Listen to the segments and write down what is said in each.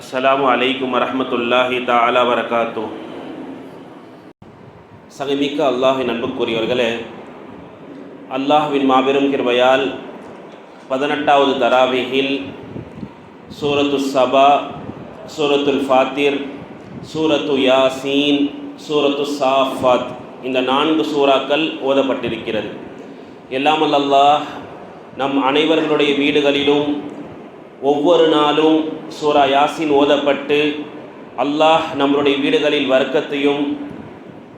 அஸ்ஸலாமு அலைக்கும் வரமத்துல்லாஹி தாலா வரகாத்து சகமிக்க அல்லாஹின் அன்புக்குரியவர்களே அல்லாஹ்வின் மாபெரும் கிருபையால் பதினெட்டாவது தராவிகில் சூரத்து சபா சூரத்துல் ஃபாத்திர் சூரத்து யாசீன் சூரத்து சாஃபாத் இந்த நான்கு சூறாக்கள் ஓதப்பட்டிருக்கிறது. எல்லாமல் அல்லாஹ் நம் அனைவர்களுடைய வீடுகளிலும் ஒவ்வொரு நாளும் சூரா யாசின் ஓதப்பட்டு அல்லாஹ் நம்மளுடைய வீடுகளில் வர்க்கத்தையும்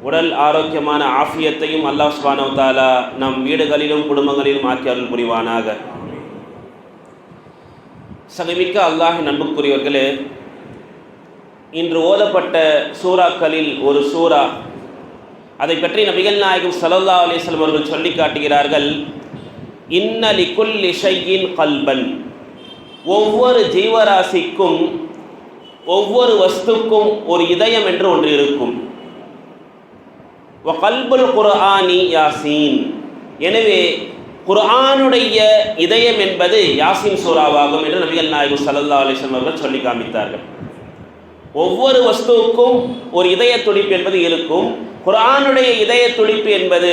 உடல் ஆரோக்கியமான ஆஃபியத்தையும் அல்லாஹ் சுபானவ் தாலா நம் வீடுகளிலும் குடும்பங்களிலும் ஆக்கி அருள் புரிவானாக. சகமிக்க அல்லாஹ் நண்புக்குரியவர்களே இன்று ஓதப்பட்ட சூறாக்களில் ஒரு சூறா அதை பற்றி நபிகள் நாயகம் சல்லல்லா அலிஸ்லம் அவர்கள் சொல்லி காட்டுகிறார்கள் இன்னலி குல் இஷையின் கல்பன். ஒவ்வொரு ஜீவராசிக்கும் ஒவ்வொரு வஸ்துக்கும் ஒரு இதயம் என்று ஒன்று இருக்கும். கல்புல் குர்ஆனி யாசீன். எனவே குர்ஆனுடைய இதயம் என்பது யாசின் சூறாவாகும் என்று நபிகள் நாயகம் சல்லா அலிஸ்லாம் அவர்கள் சொல்லி காமித்தார்கள். ஒவ்வொரு வஸ்துவுக்கும் ஒரு இதய துடிப்பு என்பது இருக்கும். குரானுடைய இதய துடிப்பு என்பது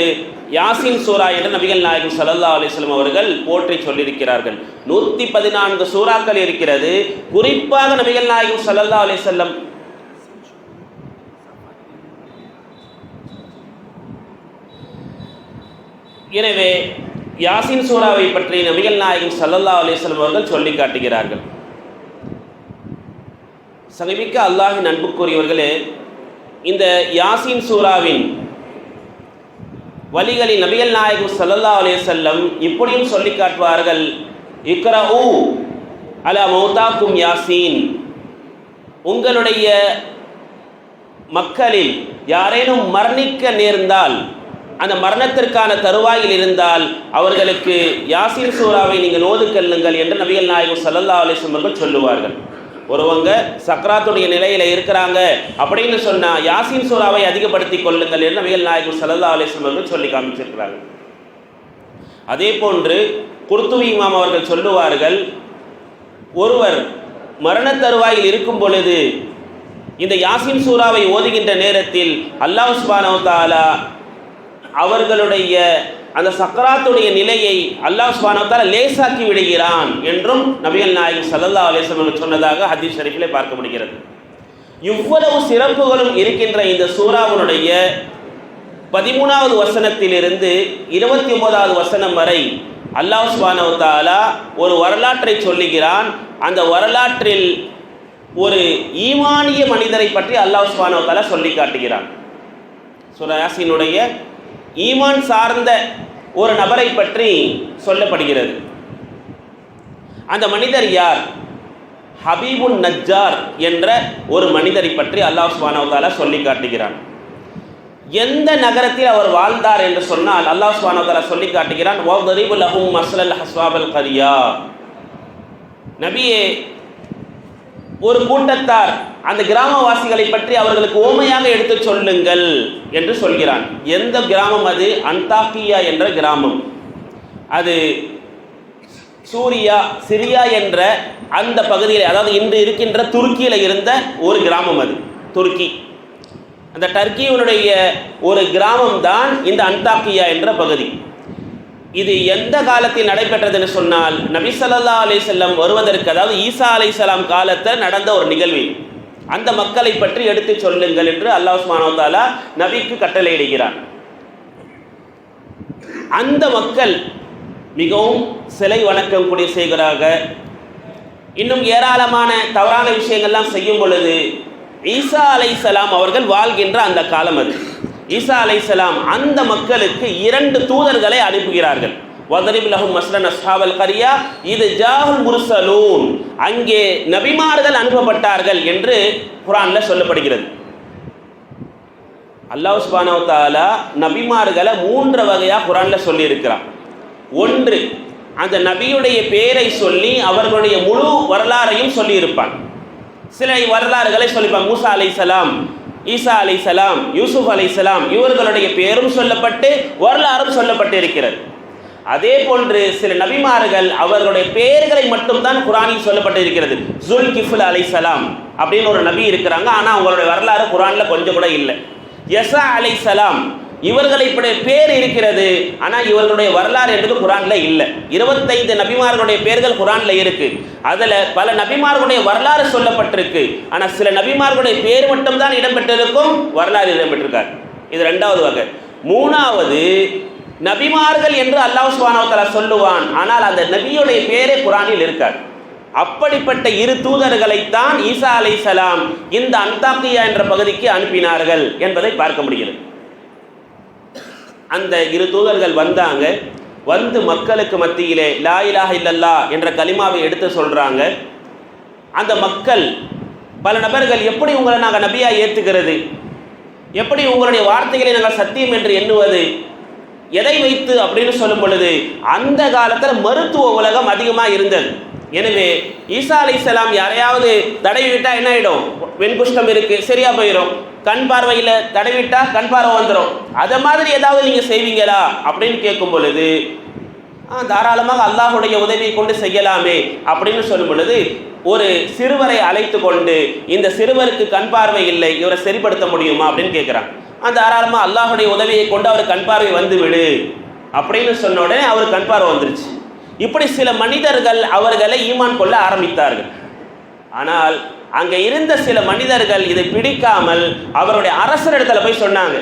யாசின் சூரா என்று நபிகள் நாயகம் சல்லா அலிஸ்லம் அவர்கள் போற்றி சொல்லியிருக்கிறார்கள். நூற்றி பதினான்கு சூறாக்கள் இருக்கிறது. குறிப்பாக நபிகள் நாயகம் சல்லா அலிசல்லம் எனவே யாசின் சூறாவை பற்றி நபிகள் நாயகம் சல்லல்லா அலிஸ்லம் அவர்கள் சொல்லி காட்டுகிறார்கள். சமீபிக்க அல்லாஹின் அன்புக்குரியவர்களே இந்த யாசின் சூராவின் வழிகளில் நபிகள் நாயகு சல்லல்லா அலே செல்லம் இப்படியும் சொல்லி காட்டுவார்கள். இக்ர ஊ அல மௌதாக்கும் யாசீன். உங்களுடைய மக்களில் யாரேனும் மரணிக்க நேர்ந்தால் அந்த மரணத்திற்கான தருவாயில் இருந்தால் அவர்களுக்கு யாசீன் சூறாவை நீங்கள் ஓதுக்கல்லுங்கள் என்று நபிகள் நாயகம் சல்லல்லா அலிஸ்லம் அவர்கள் சொல்லுவார்கள். ஒருவங்க சக்ராத்துடைய நிலையில் இருக்கிறாங்க அப்படின்னு சொன்னால் யாசின் சூறாவை அதிகப்படுத்தி கொள்ளுங்கள் என்று நபிகள் நாயகம் சல்லல்லா அலிஸ்லம் அவர்கள் சொல்லி காமிச்சிருக்கிறாங்க. அதே போன்று குர்துவி இமாம் அவர்கள் சொல்லுவார்கள் ஒருவர் மரண தருவாயில் இருக்கும் பொழுது இந்த யாசின் சூறாவை ஓதுகின்ற நேரத்தில் அல்லாஹ் சுபானவ தாலா அவர்களுடைய அந்த சக்கராத்துடைய நிலையை அல்லாஹ் சுபானத்தால் லேசாக்கி விடுகிறான் என்றும் நபிகள் நாயகம் சல்லல்லா அலிஸ்லம் சொன்னதாக ஹதீஸ் ஷரீஃபிலே பார்க்க முடிகிறது இவ்வளவு சிறப்புகளும் இருக்கின்ற இந்த சூறாவுடைய பதிமூணாவது வசனத்திலிருந்து இருபத்தி ஒன்பதாவது வசனம் வரை அல்லாஹ் சுபானவத்தாலா ஒரு வரலாற்றை சொல்லுகிறான். அந்த வரலாற்றில் ஒரு ஈமானிய மனிதரை பற்றி அல்லாஹ் சுபானவத்தாலா சொல்லி காட்டுகிறான். சுராசினுடைய ஈமான் சார்ந்த ஒரு நபரை பற்றி சொல்லப்படுகிறது. அந்த மனிதர் யார்? ஹபீபுன் நஜ்ஜார் என்ற ஒரு மனிதரை பற்றி அல்லாஹ் சுபானவத்தாலா சொல்லி காட்டுகிறான். எந்த நகரத்தில் அவர் வாழ்ந்தார் என்று சொன்னால் அல்லாஹ் சுபானவத்தாலா சொல்லி காட்டுகிறான் லஹும் மஸ்லல் ஹஸ்வாபல் கரியா. நபியே ஒரு கூட்டத்தார் அந்த கிராமவாசிகளை பற்றி அவர்களுக்கு ஓமையாக எடுத்து சொல்லுங்கள் என்று சொல்கிறான். எந்த கிராமம் அது? அந்தாக்கியா என்ற கிராமம். அது சூரியா சிரியா என்ற அந்த பகுதியில் அதாவது இன்று இருக்கின்ற துருக்கியில் இருந்த ஒரு கிராமம் அது துருக்கி. அந்த டர்க்கியினுடைய ஒரு கிராமம் தான் இந்த அந்தாக்கியா என்ற பகுதி. இது எந்த காலத்தில் நடைபெற்றதுன்னு சொன்னால் நபி சல்லா அலி செல்லம் வருவதற்கு அதாவது ஈசா அலை சலாம் காலத்தில் நடந்த ஒரு நிகழ்வு. அந்த மக்களை பற்றி எடுத்து சொல்லுங்கள் என்று அல்லாஹ் சுமானவத்தாலா நபிக்கு கட்டளையிடுகிறார் அந்த மக்கள் மிகவும் சிலை வணக்கம் கூடிய செய்கிறாக இன்னும் ஏராளமான தவறான விஷயங்கள்லாம் செய்யும் பொழுது ஈசா அலை சலாம் அவர்கள் வாழ்கின்ற அந்த காலம் அது. ஈசா அலை சலாம் அந்த மக்களுக்கு இரண்டு தூதர்களை அனுப்புகிறார்கள். வதரிப் லஹும் மஸ்லன் அஸ்ஹாவல் கரியா இது ஜாஹுல் முர்சலூன். அங்கே நபிமார்கள் அனுப்பப்பட்டார்கள் என்று குரான்ல சொல்லப்படுகிறது. அல்லாஹ் சுபானவ தாலா நபிமார்களை மூன்று வகையாக குரான்ல சொல்லியிருக்கிறான். ஒன்று அந்த நபியுடைய பெயரை சொல்லி அவர்களுடைய முழு வரலாறையும் சொல்லியிருப்பான். சில வரலாறுகளை சொல்லிப்பான். மூசா அலை சலாம் ஈசா அலை சலாம் யூசுப் அலை சலாம் இவர்களுடைய பேரும் சொல்லப்பட்டு வரலாறும் சொல்லப்பட்டு இருக்கிறது அதே போன்று சில நபிமார்கள் அவர்களுடைய பெயர்களை மட்டும்தான் குரானில் சொல்லப்பட்டு இருக்கிறது ஜுல் கிஃபுல் அலைசலாம் அப்படின்னு ஒரு நபி இருக்கிறாங்க. ஆனால் அவங்களுடைய வரலாறு குரானில் கொஞ்சம் கூட இல்லை. யசா அலைசலாம் இவர்களை பேர் இருக்கிறது. ஆனால் இவர்களுடைய வரலாறு என்பது குரான்ல இல்லை. இருபத்தைந்து நபிமார்களுடைய பேர்கள் குரான்ல இருக்கு. அதில் பல நபிமார்களுடைய வரலாறு சொல்லப்பட்டிருக்கு. ஆனால் சில நபிமார்களுடைய பேர் மட்டும்தான் இடம்பெற்றிருக்கும் வரலாறு இடம்பெற்றிருக்கார் இது ரெண்டாவது வகை. மூணாவது நபிமார்கள் என்று அல்லாஹ் சுபானவத்தலா சொல்லுவான். ஆனால் அந்த நபியுடைய பேரே குரானில் இருக்காது. அப்படிப்பட்ட இரு தூதர்களைத்தான் ஈசா அலை சலாம் இந்த அந்தாக்கியா என்ற பகுதிக்கு அனுப்பினார்கள் என்பதை பார்க்க முடிகிறது. அந்த இரு தூதர்கள் வந்தாங்க. வந்து மக்களுக்கு மத்தியிலே லாயிலாக இல்லல்லா என்ற கலிமாவை எடுத்து சொல்கிறாங்க அந்த மக்கள் பல நபர்கள் எப்படி உங்களை நாங்கள் நபியாக ஏற்றுக்கிறது எப்படி உங்களுடைய வார்த்தைகளை நாங்கள் சத்தியம் என்று எண்ணுவது? எதை வைத்து அப்படின்னு சொல்லும் பொழுது அந்த காலத்தில் மருத்துவ உலகம் அதிகமாக இருந்தது. எனவே ஈசா அலை யாரையாவது தடவி விட்டால் என்ன ஆகிடும் வெண்குஷ்டம் இருக்குது சரியாக போயிடும் கண் பார்வையில் தடவிட்டா கண் பார்வை வந்துடும் அதை மாதிரி ஏதாவது நீங்கள் செய்வீங்களா? அப்படின்னு கேட்கும் பொழுது ஆ தாராளமாக அல்லாஹுடைய உதவியை கொண்டு செய்யலாமே. அப்படின்னு சொல்லும் பொழுது ஒரு சிறுவரை அழைத்து கொண்டு இந்த சிறுவருக்கு கண் பார்வை இல்லை இவரை சரிப்படுத்த முடியுமா? அப்படின்னு கேட்குறான் அந்த தாராளமாக அல்லாஹுடைய உதவியை கொண்டு அவர் கண் பார்வை வந்து விடு. அப்படின்னு சொன்ன உடனே அவர் கண் பார்வை வந்துருச்சு. இப்படி சில மனிதர்கள் அவர்களை ஈமான் கொள்ள ஆரம்பித்தார்கள். ஆனால் அங்கே இருந்த சில மனிதர்கள் இதை பிடிக்காமல் அவருடைய அரசரிடத்துல போய் சொன்னாங்க.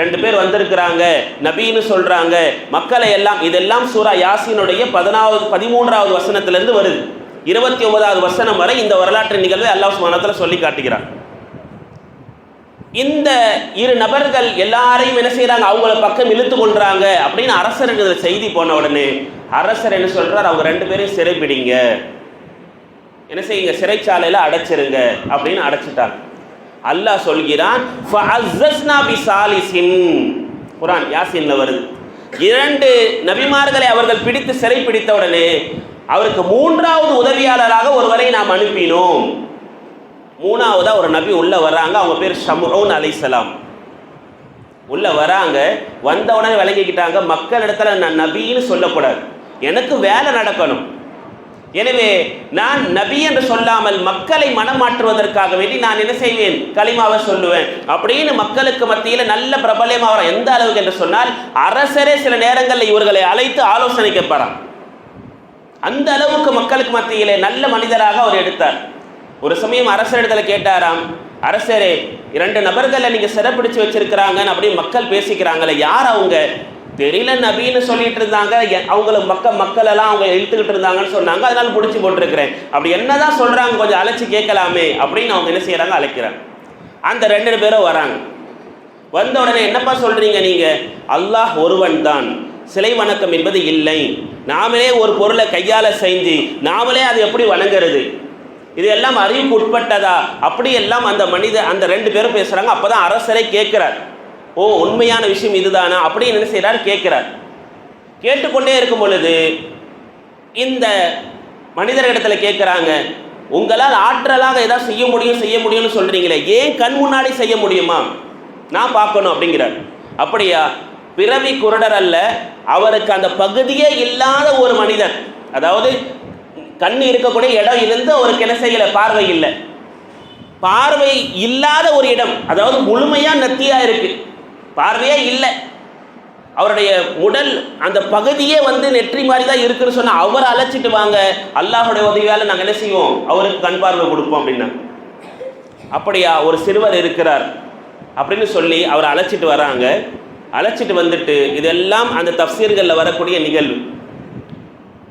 ரெண்டு பேர் வந்திருக்கிறாங்க நபின்னு சொல்றாங்க மக்களை எல்லாம் இதெல்லாம் சூரா யாசினுடைய பதினாவது பதிமூன்றாவது வசனத்திலிருந்து வருது. இருபத்தி ஒன்பதாவது வசனம் வரை இந்த வரலாற்று நிகழ்வை அல்லாஹ் சுமானத்தில் சொல்லி காட்டுகிறார் இந்த இரு நபர்கள் எல்லாரையும் என்ன செய்யறாங்க அவங்கள பக்கம் இழுத்து கொள்றாங்க அப்படின்னு அரசருக்கு செய்தி போன உடனே அரசர் என்ன சொல்றார்? அவங்க ரெண்டு பேரையும் சிறைப்பிடிங்க என்ன செய்யுங்க? சிறைச்சாலையில் அடைச்சிருங்க அப்படின்னு அடைச்சிட்டாங்க. அல்லாஹ் சொல்கிறான் குரான் யாசின்ல வருது. இரண்டு நபிமார்களை அவர்கள் பிடித்து சிறை பிடித்த உடனே அவருக்கு மூன்றாவது உதவியாளராக ஒருவரை நாம் அனுப்பினோம். மூணாவதா ஒரு நபி உள்ள வர்றாங்க அவங்க பேர் ஷம்ரோன் அலைசலாம் உள்ள வராங்க வந்த உடனே விளங்கிக்கிட்டாங்க மக்கள் இடத்துல நான் நபின்னு சொல்லக்கூடாது. எனக்கு வேலை நடக்கணும். எனவே நான் நபி என்று சொல்லாமல் மக்களை மனமாற்றுவதற்காக வேண்டி நான் என்ன செய்வேன்? களிமாவை சொல்லுவேன். அப்படின்னு மக்களுக்கு மத்தியில் நல்ல பிரபலமாக வரும் எந்த அளவுக்கு என்று சொன்னால் அரசரே சில நேரங்களில் இவர்களை அழைத்து ஆலோசனை அந்த அளவுக்கு மக்களுக்கு மத்தியிலே நல்ல மனிதராக அவர் எடுத்தார். ஒரு சமயம் அரசரிடத்தில் கேட்டாராம் அரசரே இரண்டு நபர்களை நீங்கள் சிறப்பிடிச்சு வச்சிருக்கிறாங்கன்னு அப்படின்னு மக்கள் பேசிக்கிறாங்களே யார் அவங்க? தெரியல நபின்னு சொல்லிட்டு இருந்தாங்க. அவங்கள மக்க மக்கள் எல்லாம் அவங்க இழுத்துக்கிட்டு இருந்தாங்கன்னு சொன்னாங்க. அதனால பிடிச்சி போட்டிருக்கிறேன். அப்படி என்னதான் சொல்றாங்க கொஞ்சம் அழைச்சி கேட்கலாமே அப்படின்னு அவங்க என்ன செய்யறாங்க? அழைக்கிறாங்க. அந்த ரெண்டு பேரும் வராங்க. வந்த உடனே என்னப்பா சொல்றீங்க நீங்க? அல்லாஹ் ஒருவன் தான் சிலை வணக்கம் என்பது இல்லை. நாமளே ஒரு பொருளை கையால செஞ்சு நாமளே அது எப்படி வணங்குறது? இது எல்லாம் அறிவுக்கு உட்பட்டதா? அப்படி எல்லாம் அந்த மனித அந்த ரெண்டு பேரும் பேசுறாங்க. அப்பதான் அரசரை கேட்கிறார். ஓ உண்மையான விஷயம் இதுதானா? அப்படின்னு என்ன செய்றார் கேட்கிறார். கேட்டுக்கொண்டே இருக்கும் பொழுது இந்த மனிதர்களிடத்தில் கேட்குறாங்க உங்களால் ஆற்றலாக ஏதாவது செய்ய முடியும் செய்ய முடியும்னு சொல்கிறீங்களே ஏன் கண் முன்னாடி செய்ய முடியுமா? நான் பார்க்கணும் அப்படிங்கிறார். அப்படியா? பிறவி குரடர் அல்ல அவருக்கு அந்த பகுதியே இல்லாத ஒரு மனிதன். அதாவது கண் இருக்கக்கூடிய இடம் இருந்து ஒரு செய்யலை பார்வை இல்லை. பார்வை இல்லாத ஒரு இடம் அதாவது முழுமையாக நத்தியாக இருக்குது பார்வையே இல்லை. அவருடைய உடல் அந்த பகுதியே வந்து நெற்றி மாதிரி தான் இருக்குன்னு சொன்னால் அவரை அழைச்சிட்டு வாங்க. அல்லாஹுடைய உதவியால் நாங்கள் என்ன செய்வோம்? அவருக்கு கண் பார்வை கொடுப்போம் அப்படின்னா. அப்படியா ஒரு சிறுவர் இருக்கிறார் அப்படின்னு சொல்லி அவரை அழைச்சிட்டு வராங்க. அழைச்சிட்டு வந்துட்டு இதெல்லாம் அந்த தப்சீர்களில் வரக்கூடிய நிகழ்வு.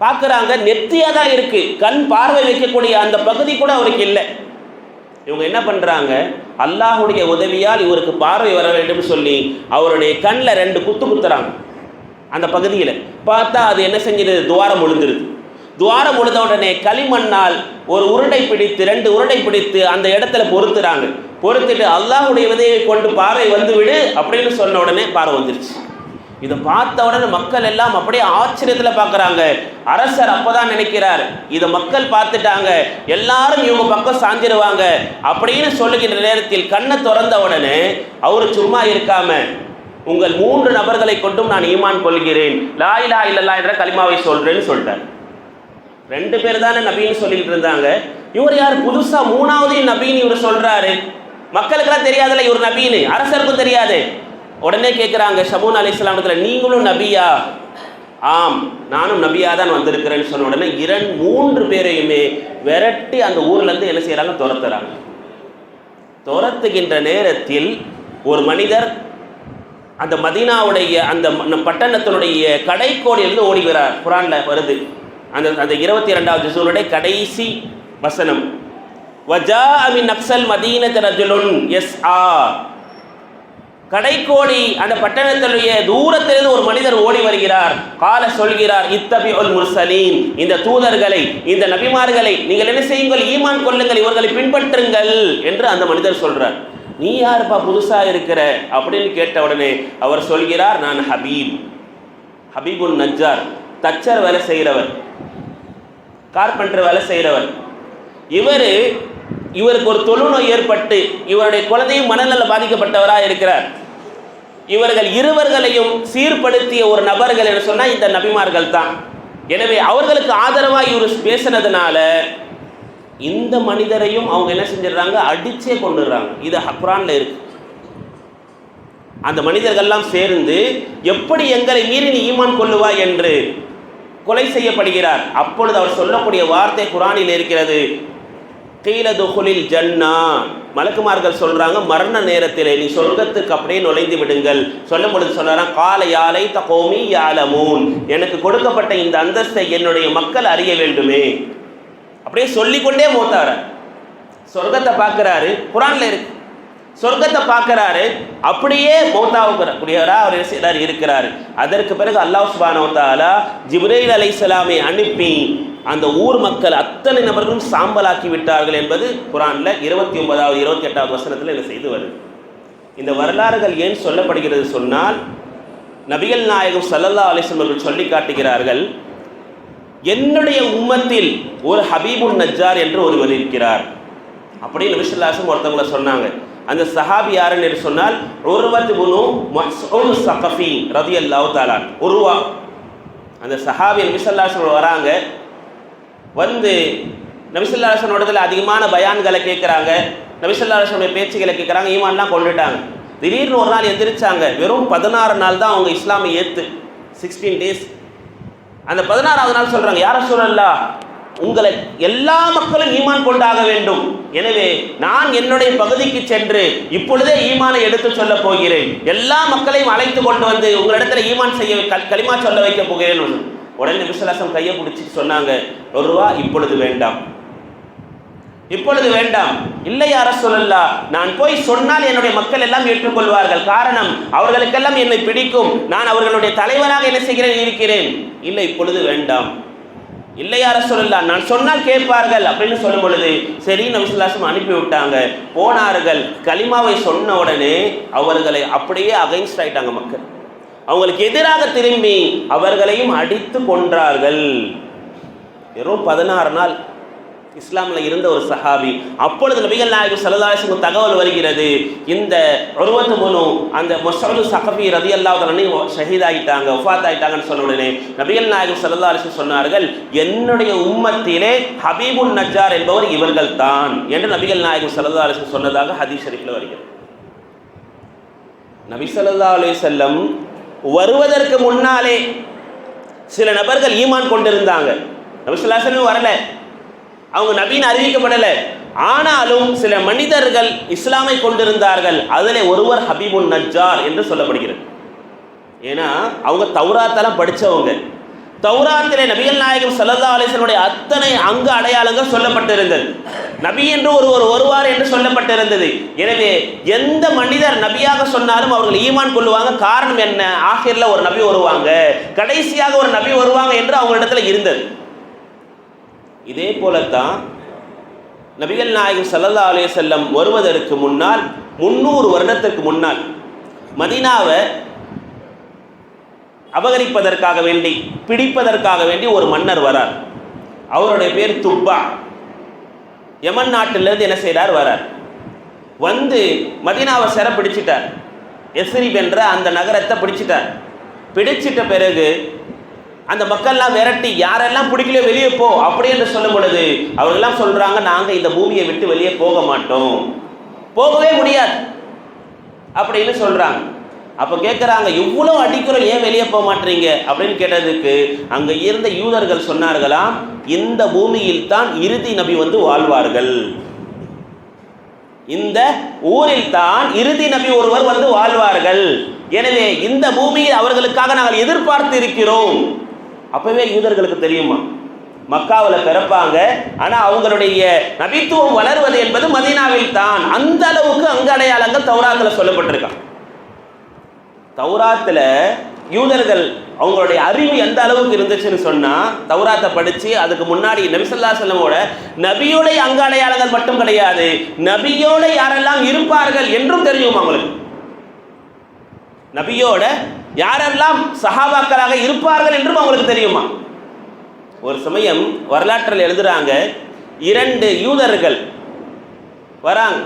பார்க்குறாங்க நெத்தியாக தான் இருக்குது கண் பார்வை வைக்கக்கூடிய அந்த பகுதி கூட அவருக்கு இல்லை. இவங்க என்ன பண்ணுறாங்க அல்லாஹுடைய உதவியால் இவருக்கு பார்வை வர வேண்டும் சொல்லி அவருடைய கண்ணில் ரெண்டு குத்து குத்துறாங்க. அந்த பகுதியில் பார்த்தா அது என்ன செஞ்சிருது துவாரம் விழுந்துருது துவாரம் விழுந்த உடனே களிமண்ணால் ஒரு உருண்டை பிடித்து ரெண்டு உருண்டை பிடித்து அந்த இடத்துல பொருத்துறாங்க. பொருத்திட்டு அல்லாஹுடைய உதவியை கொண்டு பார்வை வந்து விடு அப்படின்னு சொன்ன உடனே பார்வை வந்துருச்சு. இதை பார்த்த உடனே மக்கள் எல்லாம் அப்படியே ஆச்சரியத்தில் பார்க்குறாங்க. அரசர் அப்போதான் நினைக்கிறார். இதை மக்கள் பார்த்துட்டாங்க. எல்லாரும் இவங்க பக்கம் சாஞ்சிருவாங்க. அப்படின்னு சொல்லுகின்ற நேரத்தில் கண்ணை திறந்த உடனே அவரு சும்மா இருக்காம உங்கள் மூன்று நபர்களை கொண்டும் நான் ஈமான் கொள்கிறேன். லாயிலா இல்லல்லா என்ற கலிமாவை சொல்றேன்னு சொல்லிட்டார். ரெண்டு பேர் தானே நபின்னு சொல்லிட்டு இருந்தாங்க. இவர் யார்? புதுசா மூணாவது நபின்னு இவர் சொல்றாரு. மக்களுக்கெல்லாம் தெரியாதுல்ல இவர் நபின்னு. அரசருக்கும் தெரியாது. உடனே கேட்குறாங்க ஷமூன் அலி இஸ்லாமத்துல நீங்களும் நபியா? ஆம் நானும் நபியா தான் வந்திருக்கிறேன்னு சொன்ன உடனே இரண்டு மூன்று பேரையுமே விரட்டி அந்த ஊர்லேருந்து என்ன செய்கிறாங்க துரத்துறாங்க. துரத்துகின்ற நேரத்தில் ஒரு மனிதர் அந்த மதீனாவுடைய அந்த பட்டணத்தினுடைய கடைக்கோடியிலிருந்து ஓடி வரார் வருது. அந்த அந்த இருபத்தி ரெண்டாவது சூழலுடைய கடைசி வசனம். வஜா அமி நக்சல் மதீனத் ரஜுலுன் எஸ் ஆ கடைக்கோடி அந்த பட்டணத்தினுடைய தூரத்திலிருந்து ஒரு மனிதர் ஓடி வருகிறார். கால சொல்கிறார் இத்தபி உல் முர்சலீம் இந்த தூதர்களை இந்த நபிமார்களை நீங்கள் என்ன செய்யுங்கள் ஈமான் கொள்ளுங்கள் இவர்களை பின்பற்றுங்கள் என்று அந்த மனிதர் சொல்றார். நீ யாருப்பா புதுசா இருக்கிற? அப்படின்னு கேட்ட உடனே அவர் சொல்கிறார் நான் ஹபீப். ஹபீபுன் நஜ்ஜார். தச்சர் வேலை செய்கிறவர் கார்பெண்டர் வேலை செய்கிறவர் இவர் இவருக்கு ஒரு தொழுநோய் ஏற்பட்டு இவருடைய குழந்தையும் மனநல பாதிக்கப்பட்டவராக இருக்கிறார். இவர்கள் இருவர்களையும் சீர்படுத்திய ஒரு நபர்கள் என்று சொன்னால் இந்த நபிமார்கள் தான் எனவே அவர்களுக்கு ஆதரவாக இவர் பேசினதுனால இந்த மனிதரையும் அவங்க என்ன செஞ்சிடுறாங்க? அடிச்சே கொண்டுடுறாங்க. இது குரான்ல இருக்கு. அந்த மனிதர்கள்லாம் சேர்ந்து எப்படி எங்களை மீறி நீ ஈமான் கொள்ளுவாய் என்று கொலை செய்யப்படுகிறார். அப்பொழுது அவர் சொல்லக்கூடிய வார்த்தை குரானில் இருக்கிறது. கீழதுகுலில் ஜன்னா. மலக்குமார்கள் சொல்றாங்க மரண நேரத்திலே நீ சொர்க்கத்துக்கு அப்படியே நுழைந்து விடுங்கள். சொல்லும் பொழுது சொல்றாங்க கால யாலை தகோமி யாலமூன் எனக்கு கொடுக்கப்பட்ட இந்த அந்தஸ்தை என்னுடைய மக்கள் அறிய வேண்டுமே. அப்படியே சொல்லிக்கொண்டே மூத்தார. சொர்க்கத்தை பார்க்குறாரு குரான்ல இருக்கு. சொர்க்கத்தை பார்க்குறாரு அப்படியே மௌத்தாவுக்குரியவரா அவர் என்ன இருக்கிறார் இருக்கிறாரு. அதற்கு பிறகு அல்லாஹ் சுபானோ ஜிப்ரேல் அலை அலைஹிஸ்ஸலாமை அனுப்பி அந்த ஊர் மக்கள் அத்தனை நபர்களும் சாம்பலாக்கி விட்டார்கள் என்பது குரானில் இருபத்தி ஒன்பதாவது இருபத்தி எட்டாவது வசனத்தில் என்ன செய்து வருது. இந்த வரலாறுகள் ஏன் சொல்லப்படுகிறது சொன்னால் நபிகள் நாயகம் சல்லல்லா அலைஹி அவர்கள் சொல்லி காட்டுகிறார்கள் என்னுடைய உம்மத்தில் ஒரு ஹபீபுன் நஜ்ஜார் என்று ஒருவர் இருக்கிறார். அப்படின்னு நபிசுல்லாசம் ஒருத்தவங்கள சொன்னாங்க. அந்த சஹாபி யாருன்னு என்று சொன்னால் உருவத் புனு மஸ்ஊல் சகஃபி ரதியல்லாஹு தாலான் உருவா. அந்த சஹாபி நபிசல்லாசம் வராங்க வந்து நபிசல்லாசனோடத்தில் அதிகமான பயான்களை கேட்குறாங்க. நபிசல்லாசனுடைய பேச்சுகளை கேட்குறாங்க ஈமான்லாம் கொண்டுட்டாங்க. திடீர்னு ஒரு நாள் எந்திரிச்சாங்க வெறும் பதினாறு நாள் தான் அவங்க இஸ்லாமை ஏற்று சிக்ஸ்டீன் டேஸ் அந்த பதினாறாவது நாள் சொல்கிறாங்க யார சொல்லலா உங்களை எல்லா மக்களும் ஈமான் கொண்டாக வேண்டும். எனவே நான் என்னுடைய பகுதிக்கு சென்று இப்பொழுதே ஈமானை எடுத்து சொல்ல போகிறேன். எல்லா மக்களையும் அழைத்து கொண்டு வந்து உங்களிடத்துல ஈமான் செய்ய களிமா சொல்ல வைக்க போகிறேன். உடனே விசுவாசம் கையை பிடிச்சி சொன்னாங்க ஒரு ரூபா இப்பொழுது வேண்டாம். இப்பொழுது வேண்டாம். இல்லை அரசுல்லா நான் போய் சொன்னால் என்னுடைய மக்கள் எல்லாம் ஏற்றுக்கொள்வார்கள். காரணம் அவர்களுக்கெல்லாம் என்னை பிடிக்கும். நான் அவர்களுடைய தலைவராக என்ன செய்கிறேன் இருக்கிறேன். இல்லை இப்பொழுது வேண்டாம். இல்லை யார நான் சொன்னால் கேட்பார்கள். அப்படின்னு சொல்லும் பொழுது சரி நபிசுல்லாசம் அனுப்பி விட்டாங்க. போனார்கள். கலிமாவை சொன்ன உடனே அவர்களை அப்படியே அகைன்ஸ்ட் ஆயிட்டாங்க மக்கள். அவங்களுக்கு எதிராக திரும்பி அவர்களையும் அடித்து கொன்றார்கள். வெறும் பதினாறு நாள் இஸ்லாமில் இருந்த ஒரு சஹாபி. அப்பொழுது நபிகள் நாயகம் சலதாசிங்க தகவல் வருகிறது. இந்த ஒருவத்து முனு அந்த மொசது சகபி ரதி அல்லாஹ் ஷஹீத் ஆகிட்டாங்க ஒஃபாத் ஆகிட்டாங்கன்னு சொன்ன உடனே நபிகள் நாயகம் சல்லல்லாஹு சொன்னார்கள் என்னுடைய உம்மத்திலே ஹபீபுன் நஜார் என்பவர் இவர்கள் தான் என்று நபிகள் நாயகம் சல்லல்லாஹு சொன்னதாக ஹதீஷ் ஷரீஃபில் வருகிறது. நபி சல்லா அலைஹி செல்லம் வருவதற்கு முன்னாலே சில நபர்கள் ஈமான் கொண்டிருந்தாங்க. நபிசுல்லாசனும் வரல. அவங்க நபின்னு அறிவிக்கப்படலை. ஆனாலும் சில மனிதர்கள் இஸ்லாமை கொண்டிருந்தார்கள். அதில் ஒருவர் ஹபீபுன் நஜார் என்று சொல்லப்படுகிறது. ஏன்னா அவங்க தௌராத்தெல்லாம் படித்தவங்க தௌராத்திலே நபிகள் நாயகம் சல்லல்லா அலைஹி அத்தனை அங்க அடையாளங்கள் சொல்லப்பட்டிருந்தது. நபி என்று ஒருவர் வருவார் என்று சொல்லப்பட்டிருந்தது. எனவே எந்த மனிதர் நபியாக சொன்னாலும் அவர்கள் ஈமான் கொள்ளுவாங்க. காரணம் என்ன? ஆகிர்ல ஒரு நபி வருவாங்க. கடைசியாக ஒரு நபி வருவாங்க என்று அவங்களிடத்துல இருந்தது. இதே போலத்தான் நபிகள் நாயகம் சல்லல்லா அலைஹி வருவதற்கு முன்னால் முந்நூறு வருடத்திற்கு முன்னால் மதினாவை அபகரிப்பதற்காக வேண்டி பிடிப்பதற்காக வேண்டி ஒரு மன்னர் வரார். அவருடைய பேர் துப்பா. யமன் நாட்டிலிருந்து என்ன செய்கிறார் வரார். வந்து மதினாவை சிற பிடிச்சிட்டார் எஸ்ரிப் என்ற அந்த நகரத்தை பிடிச்சிட்டார். பிடிச்சிட்ட பிறகு அந்த மக்கள்லாம் விரட்டி யாரெல்லாம் பிடிக்கல வெளியே போ அப்படி என்று சொல்லும் பொழுது அவர்கள்லாம் சொல்கிறாங்க நாங்கள் இந்த பூமியை விட்டு வெளியே போக மாட்டோம். போகவே முடியாது. அப்படின்னு சொல்கிறாங்க அப்போ கேட்குறாங்க இவ்வளோ அடிக்கிறோம் ஏன் வெளியே போக மாட்டீங்க? அப்படின்னு கேட்டதுக்கு அங்கே இருந்த யூதர்கள் சொன்னார்களாம் இந்த பூமியில் தான் இறுதி நபி வந்து வாழ்வார்கள். இந்த ஊரில் தான் இறுதி நபி ஒருவர் வந்து வாழ்வார்கள். எனவே இந்த பூமியில் அவர்களுக்காக நாங்கள் எதிர்பார்த்து இருக்கிறோம். அப்பவே யூதர்களுக்கு தெரியுமா? மக்காவில் பிறப்பாங்க. ஆனால் அவங்களுடைய நபித்துவம் வளர்வது என்பது மதீனாவில் தான். அந்த அளவுக்கு அங்கு அடையாளங்கள் தௌராத்தில் சொல்லப்பட்டிருக்கான் தௌராத்தில் யூதர்கள் அவங்களுடைய அறிவு எந்த அளவுக்கு இருந்துச்சுன்னு சொன்னால் தௌராத்தை படித்து அதுக்கு முன்னாடி நபிசல்லா செல்லமோட நபியோடைய அங்க அடையாளங்கள் மட்டும் கிடையாது நபியோட யாரெல்லாம் இருப்பார்கள் என்றும் தெரியும் அவங்களுக்கு. நபியோட யாரெல்லாம் சஹாபாக்களாக இருப்பார்கள் என்றும் அவங்களுக்கு தெரியுமா? ஒரு சமயம் வரலாற்றில் எழுதுறாங்க இரண்டு யூதர்கள் வராங்க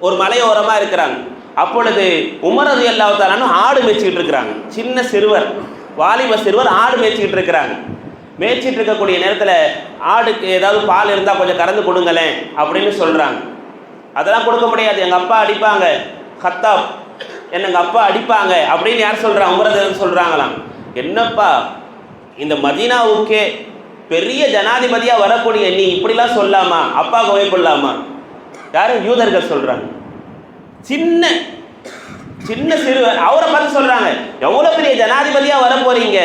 ஒரு மலையோரமாக இருக்கிறாங்க. அப்பொழுது உமரது எல்லாத்தாலும் ஆடு மேய்ச்சிக்கிட்டு இருக்கிறாங்க. சின்ன சிறுவர் வாலிப சிறுவர் ஆடு மேய்ச்சிக்கிட்டு இருக்கிறாங்க. மேய்ச்சிட்டு இருக்கக்கூடிய நேரத்தில் ஆடுக்கு ஏதாவது பால் இருந்தால் கொஞ்சம் கறந்து கொடுங்களேன் அப்படின்னு சொல்கிறாங்க அதெல்லாம் கொடுக்க முடியாது. எங்கள் அப்பா அடிப்பாங்க. ஹத்தாப் என்ன எங்கள் அப்பா அடிப்பாங்க அப்படின்னு யார் சொல்கிறாங்க உமரது சொல்கிறாங்களாம் என்னப்பா இந்த மதீனாவுக்கே பெரிய ஜனாதிபதியாக வரக்கூடிய நீ இப்படிலாம் சொல்லாமா? அப்பாவுக்கு பயப்படலாமா யாரும் யூதர்கள் சொல்கிறாங்க சின்ன சின்ன சிறுவர் அவரை பார்த்து சொல்றாங்க. எவ்வளவு பெரிய ஜனாதிபதியா வர போறீங்க?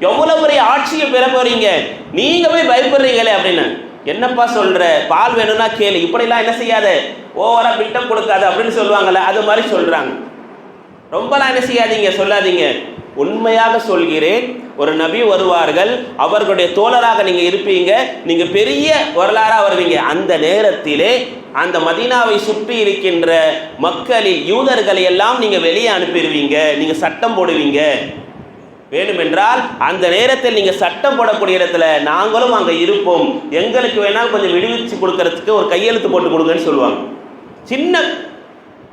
எவ்வளவு பெரிய ஆட்சியை பெற போறீங்க? நீங்க போய் பயப்படுறீங்களே அப்படின்னு. என்னப்பா சொல்ற? பால் வேணும்னா கேளு. இப்படிலாம் என்ன செய்யாத? ஓவரா பிட்டம் கொடுக்காது அப்படின்னு சொல்லுவாங்கல்ல அது மாதிரி சொல்றாங்க. ரொம்பலாம் என்ன செய்யாதீங்க சொல்லாதீங்க. உண்மையாக சொல்கிறேன் ஒரு நபி வருவார்கள் அவர்களுடைய தோழராக நீங்கள் இருப்பீங்க நீங்கள் பெரிய வரலாறாக வருவீங்க. அந்த நேரத்திலே அந்த மதீனாவை சுற்றி இருக்கின்ற மக்களில் யூதர்களை எல்லாம் நீங்கள் வெளியே அனுப்பிடுவீங்க நீங்கள் சட்டம் போடுவீங்க. வேண்டுமென்றால் அந்த நேரத்தில் நீங்கள் சட்டம் போடக்கூடிய இடத்துல நாங்களும் அங்கே இருப்போம். எங்களுக்கு வேணால் கொஞ்சம் விடுவிச்சு கொடுக்கறதுக்கு ஒரு கையெழுத்து போட்டு கொடுங்கன்னு சொல்லுவாங்க. சின்ன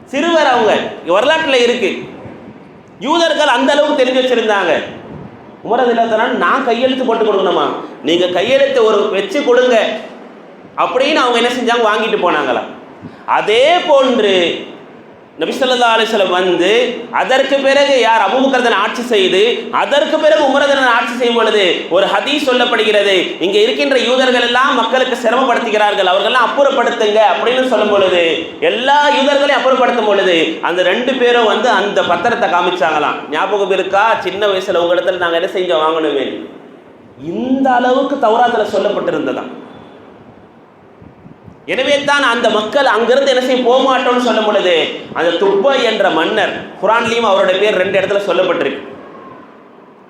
சிறுவர் அவங்க வரலாற்றில் இருக்கு. யூதர்கள் அந்த அளவுக்கு தெரிஞ்சு வச்சிருந்தாங்க. உமரது இல்லாதனால நான் கையெழுத்து போட்டு கொடுக்கணுமா? நீங்க கையெழுத்து ஒரு வச்சு கொடுங்க. அப்படின்னு அவங்க என்ன செஞ்சாங்க? வாங்கிட்டு போனாங்களா அதே போன்று நபிசல்லா அலிஸ்லம் வந்து அதற்கு பிறகு யார் அபுபக்கரதன் ஆட்சி செய்து அதற்கு பிறகு உமரதனன் ஆட்சி செய்யும் பொழுது ஒரு ஹதீஸ் சொல்லப்படுகிறது. இங்கே இருக்கின்ற யூதர்கள் எல்லாம் மக்களுக்கு சிரமப்படுத்துகிறார்கள். அவர்கள்லாம் அப்புறப்படுத்துங்க அப்படின்னு சொல்லும் பொழுது எல்லா யூதர்களையும் அப்புறப்படுத்தும் பொழுது அந்த ரெண்டு பேரும் வந்து அந்த பத்திரத்தை காமிச்சாங்களாம். ஞாபகம் இருக்கா? சின்ன வயசுல உங்க இடத்துல நாங்கள் என்ன செஞ்சோம்? வாங்கணுமே. இந்த அளவுக்கு தௌராத்தில் சொல்லப்பட்டிருந்ததாம். எனவே தான் அந்த மக்கள் அங்கிருந்து என்ன செய்ய போக மாட்டோம்னு சொல்லும் பொழுது அந்த துப்பை என்ற மன்னர் குரான்லையும் அவருடைய பேர் ரெண்டு இடத்துல சொல்லப்பட்டிருக்கு.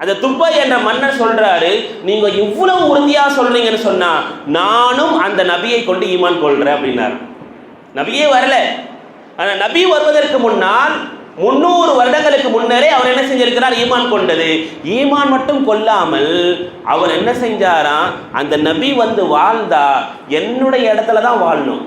அந்த துப்பை என்ற மன்னர் சொல்றாரு நீங்க இவ்வளவு உறுதியா சொல்றீங்கன்னு சொன்னா நானும் அந்த நபியை கொண்டு ஈமான் கொள்றேன் அப்படின்னாரு. நபியே வரல. ஆனா நபி வருவதற்கு முன்னால் முன்னூறு வருடங்களுக்கு முன்னரே அவர் என்ன செஞ்சிருக்கிறார்? ஈமான் கொண்டது. ஈமான் மட்டும் கொல்லாமல் அவர் என்ன செஞ்சாராம் அந்த நபி வந்து வாழ்ந்தா என்னுடைய இடத்துல தான் வாழணும்.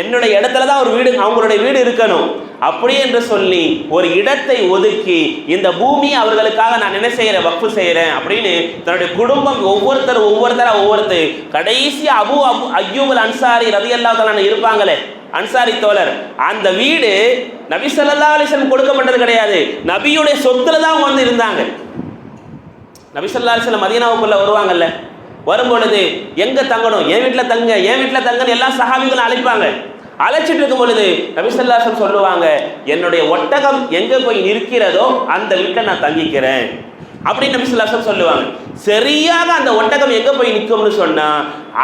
என்னுடைய இடத்துல தான் ஒரு வீடு அவங்களுடைய வீடு இருக்கணும். அப்படி என்று சொல்லி ஒரு இடத்தை ஒதுக்கி இந்த பூமியை அவர்களுக்காக நான் என்ன செய்கிறேன் வக்ஃபு செய்கிறேன் அப்படின்னு தன்னுடைய குடும்பம் ஒவ்வொருத்தர் ஒவ்வொருத்தராக ஒவ்வொருத்தர். கடைசி அபு அபு அய்யூபல் அன்சாரி ரதி அல்லா இருப்பாங்களே அன்சாரி தோழர் அந்த வீடு நபி சல்லா அலைஹி கொடுக்கப்பட்டது கிடையாது. நபியுடைய சொத்துல தான் அவங்க வந்து இருந்தாங்க. நபி ஸல்லல்லாஹு அலைஹி வஸல்லம் மதீனாவுக்குள்ள வருவாங்கல்ல. வரும்பொழுது எங்க தங்கணும்? என் வீட்டில் தங்க என் வீட்டில் தங்கன்னு எல்லா சஹாபிகளும் அழைப்பாங்க. அழைச்சிட்டு இருக்கும் பொழுது நபி சொல்லுவாங்க என்னுடைய ஒட்டகம் எங்க போய் நிற்கிறதோ அந்த வீட்டை நான் தங்கிக்கிறேன். அப்படின்னு நபி சொல்லுவாங்க. சரியாக அந்த ஒட்டகம் எங்க போய் நிற்கும்னு சொன்னா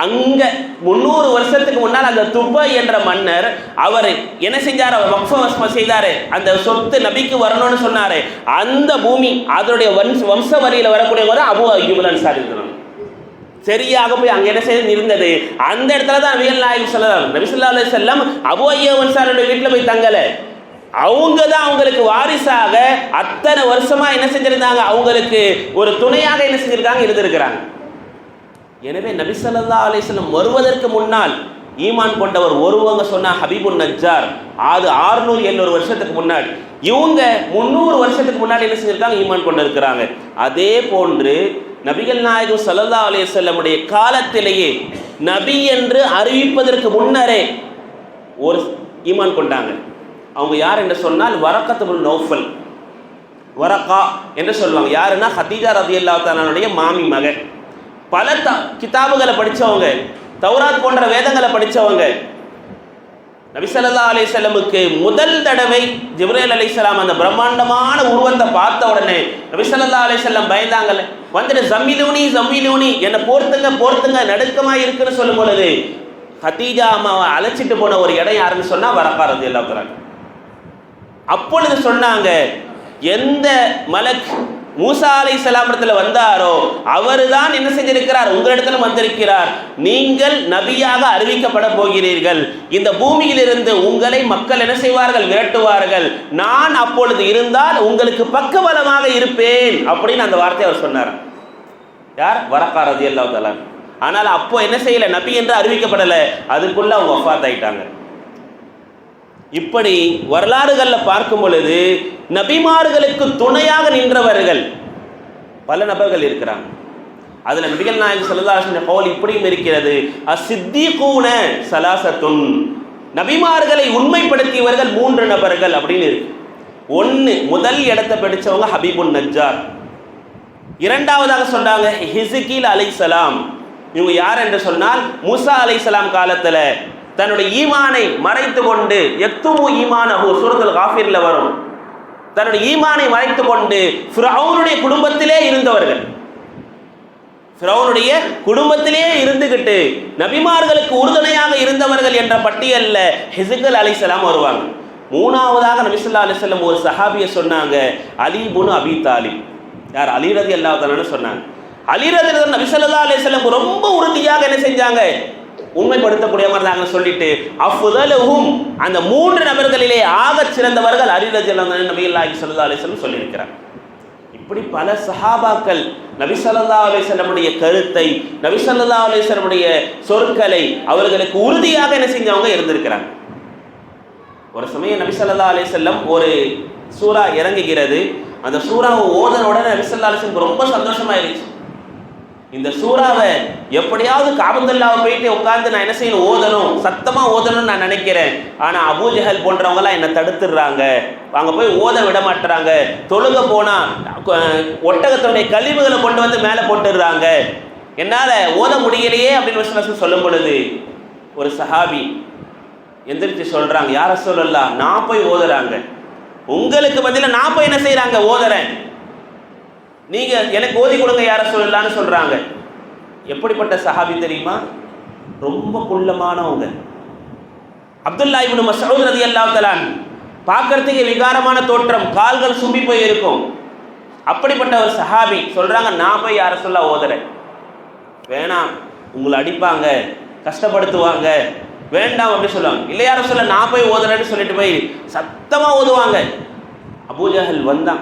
அங்க முந்நூறு வருஷத்துக்கு முன்னால் அந்த துபை என்ற மன்னர் அவர் என்ன செஞ்சார்? அவர் வம்சவசம செய்தாரு. அந்த சொத்து நபிக்கு வரணும்னு சொன்னாரு. அந்த பூமி அதனுடைய வம்ச வம்ச வரியில வரக்கூடியவங்க தான் அபு அய்யூபுல் அன்சாரி இருக்கிறாங்க சரியாக போய் அங்கே என்ன செய்து இருந்தது அந்த இடத்துல தான் நபிகள் நாயகம் சொல்லலாம் நபிசுல்லா ஸல்லல்லாஹு செல்லம் அபு அய்யூப் அன்சாரியோட வீட்டில் போய் தங்கலை. அவங்க தான் அவங்களுக்கு வாரிசாக அத்தனை வருஷமா என்ன செஞ்சிருந்தாங்க? அவங்களுக்கு ஒரு துணையாக என்ன செஞ்சிருக்காங்க? இருந்திருக்கிறாங்க எனவே நபி அலிஸ்லம் வருவதற்கு முன்னால் ஈமான் கொண்டவர் ஒருவங்க சொன்ன ஹபீபுன் நஜ்ஜார். அது ஆறுநூறு எழுநூறு வருஷத்துக்கு முன்னாடி. இவங்க முந்நூறு வருஷத்துக்கு முன்னாடி என்ன செஞ்சிருக்காங்க? ஈமான் கொண்டு இருக்கிறாங்க அதே போன்று நபிகள் நாயகம் சல்லா அலையமுடைய காலத்திலேயே நபி என்று அறிவிப்பதற்கு முன்னரே ஒரு ஈமான் கொண்டாங்க. அவங்க யார் என்று சொன்னால் வரக்கத்துபுல் நௌஃபல். வரக்கா என்று சொல்லுவாங்க. யாருன்னா ஹதீஜா ரதி அல்லாத்தானுடைய மாமி மகன். பல த கிதாபுகளை படித்தவங்க தௌராத் போன்ற வேதங்களை படித்தவங்க நபிசல்லா அலிசல்லமுக்கு முதல் தடவை ஜிப்ரேல் அலிசலாம் அந்த பிரம்மாண்டமான உருவத்தை பார்த்த உடனே நபிசல்லா அலிசல்லம் பயந்தாங்கல்ல வந்துட்டு ஜம்மிலூனி ஜம்மிலூனி என்னை போர்த்துங்க போர்த்துங்க நடுக்கமாக இருக்குன்னு சொல்லும் பொழுது ஹத்தீஜா அம்மாவை அழைச்சிட்டு போன ஒரு இடம் யாருன்னு சொன்னால் வரக்காரது எல்லாத்துறாங்க அப்பொழுது சொன்னாங்க எந்த மலக் மூசா அலை சலாமத்தில் வந்தாரோ அவர் தான் என்ன செஞ்சிருக்கிறார்? உங்களிடத்திலும் வந்திருக்கிறார். நீங்கள் நபியாக அறிவிக்கப்பட போகிறீர்கள். இந்த பூமியிலிருந்து உங்களை மக்கள் என்ன செய்வார்கள்? விரட்டுவார்கள். நான் அப்பொழுது இருந்தால் உங்களுக்கு பக்கபலமாக இருப்பேன். அப்படின்னு அந்த வார்த்தையை அவர் சொன்னார். யார்? வரக்காரதி அல்லா ஆனால் அப்போ என்ன செய்யல? நபி என்று அறிவிக்கப்படலை. அதுக்குள்ள அவங்க ஒஃபாத் ஆயிட்டாங்க. இப்படி வரலாறுகளில் பார்க்கும் பொழுது நபிமார்களுக்கு துணையாக நின்றவர்கள் பல நபர்கள் இருக்கிறாங்க. அதில் நபிகள் நாயகம் சல்லாஹின் கவுல் இப்படியும் இருக்கிறது அசித்திகூன சலாசத்துன் நபிமார்களை உண்மைப்படுத்தியவர்கள் மூன்று நபர்கள் அப்படின்னு இருக்கு. ஒன்று முதல் இடத்தை படித்தவங்க ஹபீபுன் நஜார் இரண்டாவதாக சொன்னாங்க ஹிசிகில் அலை சலாம் இவங்க யார் என்று சொன்னால் முசா அலை சலாம் காலத்தில் தன்னுடைய ஈமானை மறைத்து கொண்டு எத்துமு ஈமானஹு சூரத்துல் காஃபிரில் வரும். தன்னுடைய ஈமானை மறைத்து கொண்டு ஃபிரௌனுடைய குடும்பத்திலே இருந்தவர்கள். ஃபிரௌனுடைய குடும்பத்திலே இருந்துகிட்டு நபிமார்களுக்கு உறுதுணையாக இருந்தவர்கள் என்ற பட்டியலில் ஹிசுகல் அலிசலாம் வருவாங்க. மூணாவதாக நபிசுல்லா அலிசல்லம் ஒரு சஹாபியை சொன்னாங்க அலி புனு அபி தாலிப். யார்? அலிரதி அல்லாத்தானு சொன்னாங்க. அலிரதி நபிசல்லா அலிசல்லம் ரொம்ப உறுதியாக என்ன செஞ்சாங்க? உண்மைப்படுத்தக்கூடிய மாதிரி நாங்கள் சொல்லிட்டு அஃபுதலுகும் அந்த மூன்று நபர்களிலே ஆக சிறந்தவர்கள் அலிரஜல் நபிகள்லாஹி சல்லா அலிஸ்லம் சொல்லியிருக்கிறார். இப்படி பல சஹாபாக்கள் நபிசல்லா அலிஸ்லமுடைய கருத்தை நபிசல்லா அலிஸ்லமுடைய சொற்களை அவர்களுக்கு உறுதியாக என்ன செஞ்சவங்க இருந்திருக்கிறாங்க. ஒரு சமயம் நபிசல்லா அலிசல்லம் ஒரு சூறா இறங்குகிறது. அந்த சூறாவை ஓதன உடனே நபிசல்லா அலிஸ்லம் ரொம்ப சந்தோஷமாயிருச்சு. இந்த சூறாவை எப்படியாவது காபந்தல்லாவை போயிட்டு உட்காந்து நான் என்ன செய்யணும்? ஓதணும். சத்தமாக ஓதணும்னு நான் நினைக்கிறேன். ஆனால் அபூஜஹல் போன்றவங்களாம் என்னை தடுத்துடுறாங்க. அங்கே போய் ஓத விட மாட்டுறாங்க. தொழுக போனால் ஒட்டகத்தினுடைய கழிவுகளை கொண்டு வந்து மேலே போட்டுடுறாங்க. என்னால் ஓத முடியலையே அப்படின்னு விஷயம் சொல்லும் பொழுது ஒரு சஹாபி எந்திரிச்சு சொல்கிறாங்க யார சொல்லலாம் நான் போய் ஓதுறாங்க. உங்களுக்கு பதிலாக நான் போய் என்ன செய்கிறாங்க ஓதுறேன். நீங்கள் எனக்கு ஓதி கொடுங்க யார சொல்லலான்னு சொல்கிறாங்க எப்படிப்பட்ட சஹாபி தெரியுமா? ரொம்ப குள்ளமானவங்க அப்துல்லா இப்னு மசூத் ரதி தலான் பார்க்கறதுக்கு விகாரமான தோற்றம் கால்கள் சும்பி போய் இருக்கும் அப்படிப்பட்ட ஒரு சஹாபி சொல்கிறாங்க நான் போய் யார சொல்ல ஓதுறேன் வேணாம் உங்களை அடிப்பாங்க கஷ்டப்படுத்துவாங்க வேண்டாம் அப்படி சொல்லுவாங்க. இல்லை யார சொல்ல நான் போய் ஓதுறேன்னு சொல்லிட்டு போய் சத்தமாக ஓதுவாங்க. அபூஜகல் வந்தான்.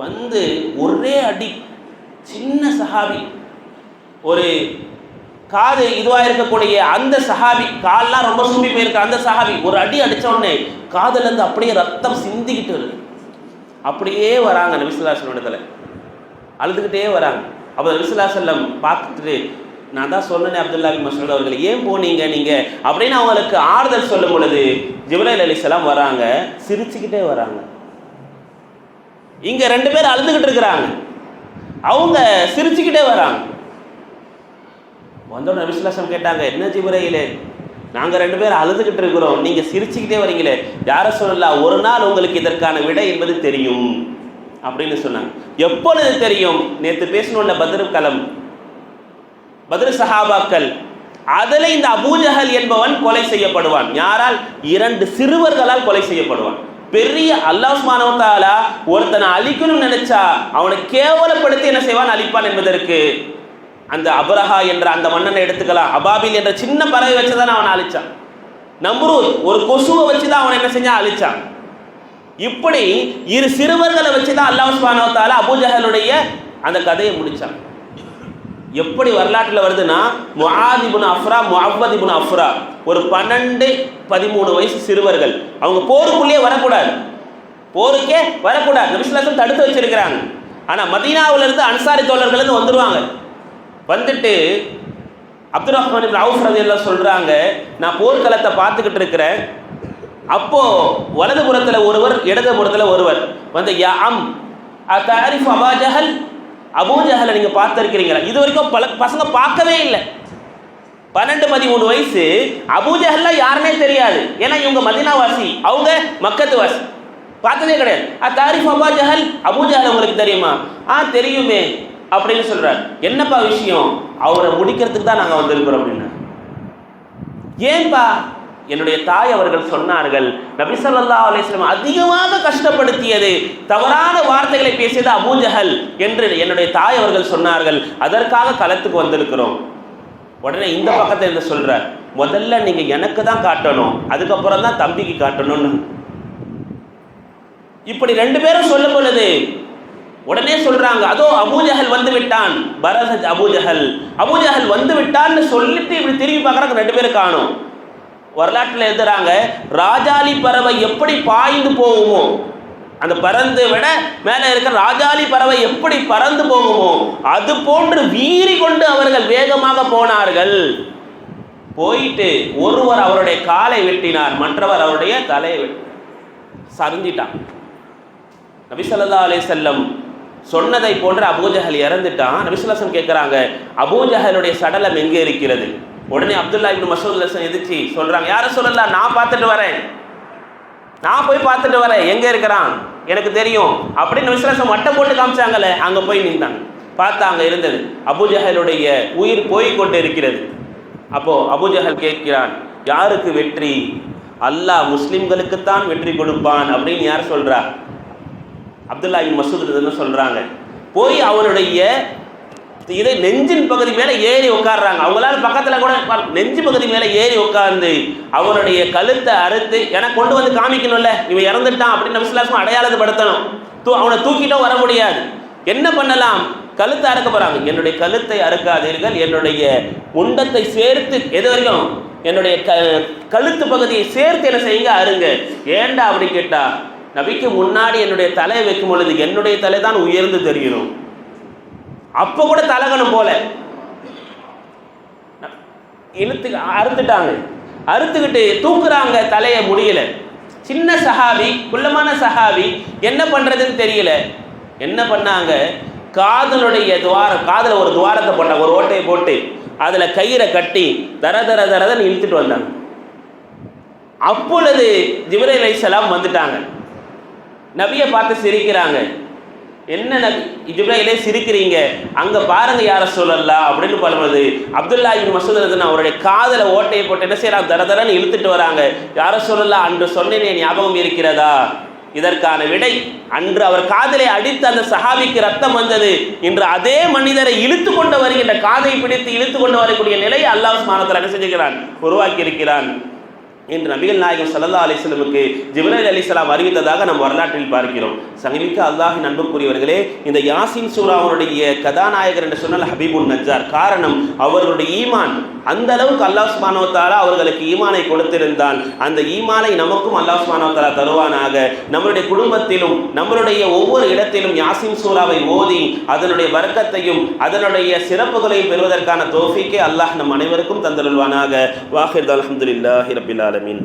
வந்து ஒரே அடி சின்ன சஹாபி. ஒரு காது இதுவாக இருக்கக்கூடிய அந்த சஹாபி கால்லாம் ரொம்ப சும்பி போயிருக்க அந்த சஹாபி ஒரு அடி அடித்த உடனே காதுலேருந்து அப்படியே ரத்தம் சிந்திக்கிட்டு வருது. அப்படியே வராங்க நபிசுல்லாசன் இடத்துல. அழுதுகிட்டே வராங்க. அப்போ நபிசுல்லாசல்லம் பார்த்துட்டு நான் தான் சொன்னேன் அப்துல்லா பின் அவர்கள் ஏன் போனீங்க நீங்கள் அப்படின்னு அவங்களுக்கு ஆறுதல் சொல்லும் பொழுது ஜிப்ரேல் அலிசலாம் வராங்க சிரிச்சுக்கிட்டே வராங்க. இங்க ரெண்டு பேர் அழுதுகிட்டு இருக்கிறாங்க. அவங்க சிரிச்சுக்கிட்டே வராங்க. வந்தோட விசுவாசம் கேட்டாங்க என்ன ஜிபுரையிலே? நாங்கள் ரெண்டு பேரும் அழுதுகிட்டு இருக்கிறோம். நீங்கள் சிரிச்சுக்கிட்டே வரீங்களே. யார சொல்லலாம் ஒரு நாள் உங்களுக்கு இதற்கான விடை என்பது தெரியும். அப்படின்னு சொன்னாங்க. எப்பொழுது தெரியும்? நேற்று பேசணும்ல பத்ரு கலம். பத்ரு சஹாபாக்கள் அதில் இந்த அபூஜகல் என்பவன் கொலை செய்யப்படுவான். யாரால்? இரண்டு சிறுவர்களால் கொலை செய்யப்படுவான். பெரிய அல்லாஹ்மானவத்தாலா ஒருத்தனை அழிக்கணும்னு நினைச்சா அவனை கேவலப்படுத்தி என்ன செய்வான்? அழிப்பான் என்பதற்கு. அந்த அபரஹா என்ற அந்த மன்னனை எடுத்துக்கலாம். அபாபில் என்ற சின்ன பறவை வச்சுதான் அவனை அழிச்சான். நம்ரூத் ஒரு கொசுவை வச்சு தான் அவனை என்ன செஞ்சான்? அழிச்சான். இப்படி இரு சிறுவர்களை வச்சு தான் அல்லாஹ் சுபானவத்தால அபூஜஹலுடைய அந்த கதையை முடிச்சான். எப்படி வரலாற்றில் வருதுன்னா முஹாதிபுன் அஃப்ரா முஅவ்வதிபுன் அஃப்ரா. ஒரு பன்னெண்டு பதிமூணு வயசு சிறுவர்கள். அவங்க போருக்குள்ளேயே வரக்கூடாது. போருக்கே வரக்கூடாது. நபிசுல்லாசம் தடுத்து வச்சிருக்கிறாங்க. ஆனால் மதீனாவிலிருந்து அன்சாரி தோழர்கள் இருந்து வந்துட்டு அப்துல் ரஹ்மான் இப்னு அவுஃப் எல்லாம் சொல்கிறாங்க நான் போர்க்களத்தை பார்த்துக்கிட்டு இருக்கிறேன். அப்போ வலது புறத்தில் ஒருவர் இடது புறத்தில் ஒருவர். வந்து யா அம் அத்தாரிஃப் அபா ஜஹல்? அபூ ஜஹலை நீங்கள் பார்த்துருக்கிறீங்களா? இது வரைக்கும் பல பசங்க பார்க்கவே இல்லை. பன்னெண்டு பதிமூணு வயசு அபூஜஹல்லாம் யாருன்னே தெரியாது. ஏன்னா இவங்க மதினாவாசி அவங்க மக்கத்து வாசி பார்த்ததே கிடையாது. ஆ தாரிஃப் அபா ஜஹல் அபூஜஹல் உங்களுக்கு தெரியுமா? ஆ தெரியுமே அப்படின்னு சொல்றாரு. என்னப்பா விஷயம்? அவரை முடிக்கிறதுக்கு தான் நாங்கள் வந்திருக்கிறோம் அப்படின்னு. ஏன்பா? என்னுடைய தாய் அவர்கள் சொன்னார்கள் நபி ஸல்லல்லாஹு அதிகமாக கஷ்டப்படுத்தியது தவறான வார்த்தைகளை பேசியது அபூஜஹல் என்று என்னுடைய தாய் அவர்கள் சொன்னார்கள். அதற்காக களத்துக்கு வந்திருக்கிறோம். உடனே இந்த பக்கத்தை என்ன சொல்கிற முதல்ல நீங்கள் எனக்கு தான் காட்டணும் அதுக்கப்புறம் தான் தம்பிக்கு காட்டணும்னு. இப்படி ரெண்டு பேரும் சொல்லும் பொழுது உடனே சொல்றாங்க அதோ அபூஜஹல் வந்து விட்டான். பரத அபூஜஹல் அபூஜஹல் வந்து விட்டான்னு சொல்லிட்டு இப்படி திரும்பி பார்க்குறாங்க ரெண்டு பேரும் காணும். வரலாற்றில் எழுதுறாங்க ராஜாளி பறவை எப்படி பாய்ந்து போகுமோ அந்த பறந்து விட மேலே இருக்கிற ராஜாளி பறவை எப்படி பறந்து போகுமோ அது போன்று வீறி கொண்டு அவர்கள் வேகமாக போனார்கள். போயிட்டு ஒருவர் அவருடைய காலை வெட்டினார் மற்றவர் அவருடைய தலையை வெட்டினார் சரிஞ்சிட்டான். நபிசல்லா அலே செல்லம் சொன்னதை போன்று அபூஜஹல் இறந்துட்டான். நபிசுல்லாசம் கேட்குறாங்க அபூஜஹலுடைய சடலம் எங்கே இருக்கிறது? உடனே அப்துல்லா இப்னு மசூத் லசன் எதிர்ச்சி சொல்கிறாங்க யாரும் சொல்லலாம் நான் பார்த்துட்டு வரேன். நான் போய் பார்த்துட்டு வரேன். எங்கே இருக்கிறான்? எனக்கு தெரியும். அப்படின்னு நபிசுல்லாசம் வட்டம் போட்டு காமிச்சாங்கல்ல அங்கே போய் நின்றாங்க பார்த்தா அங்கே இருந்தது. அபுஜஹலுடைய உயிர் போய் கொண்டு இருக்கிறது அப்போது அபுஜஹல் கேட்கிறான் யாருக்கு வெற்றி? அல்லாஹ் முஸ்லிம்களுக்குத்தான் வெற்றி கொடுப்பான். அப்படின்னு யார் சொல்கிறா அப்துல்லா மசூத் சொல்கிறாங்க போய் அவனுடைய இதை நெஞ்சின் பகுதி மேலே ஏறி உட்காடுறாங்க அவங்களால பக்கத்தில் கூட நெஞ்சு பகுதி மேலே ஏறி உட்கார்ந்து அவனுடைய கழுத்தை அறுத்து எனக்கு கொண்டு வந்து காமிக்கணும்ல இவன் இறந்துட்டான் அப்படின்னு நபிசுல்லாசம் அடையாளப்படுத்தணும். தூ அவனை தூக்கிட்டும் வர முடியாது. என்ன பண்ணலாம்? கழுத்தை அறுக்க போறாங்க. என்னுடைய கழுத்தை அறுக்காதீர்கள். என்னுடைய முண்டத்தை சேர்த்து எது வரைக்கும்? என்னுடைய க கழுத்து பகுதியை சேர்த்து என்ன செய்யுங்க? அருங்க ஏண்டா? அப்படி கேட்டா நபிக்கு முன்னாடி என்னுடைய தலையை வைக்கும் பொழுது என்னுடைய தலை தான் உயர்ந்து தெரியும். அப்போ கூட தலகணும் போல. இழுத்து அறுத்துட்டாங்க. அறுத்துக்கிட்டு தூக்குறாங்க தலையை முடியல. சின்ன சஹாபி குள்ளமான சஹாபி என்ன பண்றதுன்னு தெரியல. என்ன பண்ணாங்க? காதலுடைய துவாரம் காதில் ஒரு துவாரத்தை போட்டாங்க ஒரு ஓட்டையை போட்டு. அதுல கயிறை கட்டி தர தர தரதன்னு இழுத்துட்டு வந்தாங்க. அப்பொழுது ஜிப்ரைல் அலைஹிஸ்ஸலாம் வந்துட்டாங்க. நபியை பார்த்து சிரிக்கிறாங்க. என்ன நபி? இஜிப்ராயிலே சிரிக்கிறீங்க. அங்க பாருங்க யார சொல்லலாம் அப்படின்னு பண்ணும்போது அப்துல்லா இபின் மசூத் அவருடைய காதல ஓட்டையை போட்டு என்ன செய்யறா தர தரன்னு இழுத்துட்டு வராங்க. யார சொல்லலாம் அன்று சொன்னேனே ஞாபகம் இருக்கிறதா? இதற்கான விடை அன்று அவர் காதலை அடித்து அந்த சஹாபிக்கு ரத்தம் வந்தது. இன்று அதே மனிதரை இழுத்து கொண்டு வருகின்ற காதை பிடித்து இழுத்து கொண்டு வரக்கூடிய நிலையை அல்லாஹ் மானத்தில் என்ன செஞ்சுக்கிறான்? உருவாக்கி இருக்கிறான் என்று நபிகள் நாயகம் சல்லா அலிஸ்லமுக்கு ஜிப்ரல் அலிஸ்லாம் அறிவித்ததாக நம் வரலாற்றில் பார்க்கிறோம். சங்கமிக்க அல்லாஹி அன்புக்குரியவர்களே இந்த யாசின் சூராவுடைய கதாநாயகர் என்று சொன்னால் ஹபீபுன் நஜார் காரணம் அவர்களுடைய ஈமான். அந்த அளவுக்கு அல்லாஹ் சுப்ஹானஹு அவர்களுக்கு ஈமானை கொடுத்திருந்தான் அந்த ஈமானை நமக்கும் அல்லாஹ் சுப்ஹானஹு தருவானாக. நம்மளுடைய குடும்பத்திலும் நம்மளுடைய ஒவ்வொரு இடத்திலும் யாசின் சூராவை ஓதி அதனுடைய வர்க்கத்தையும் அதனுடைய சிறப்புகளையும் பெறுவதற்கான தோஃபிக்கே அல்லாஹ் நம் அனைவருக்கும் தந்தருள்வானாக. வாஹிர் அல்ஹம்துலில்லாஹி ரபில் আলমিন।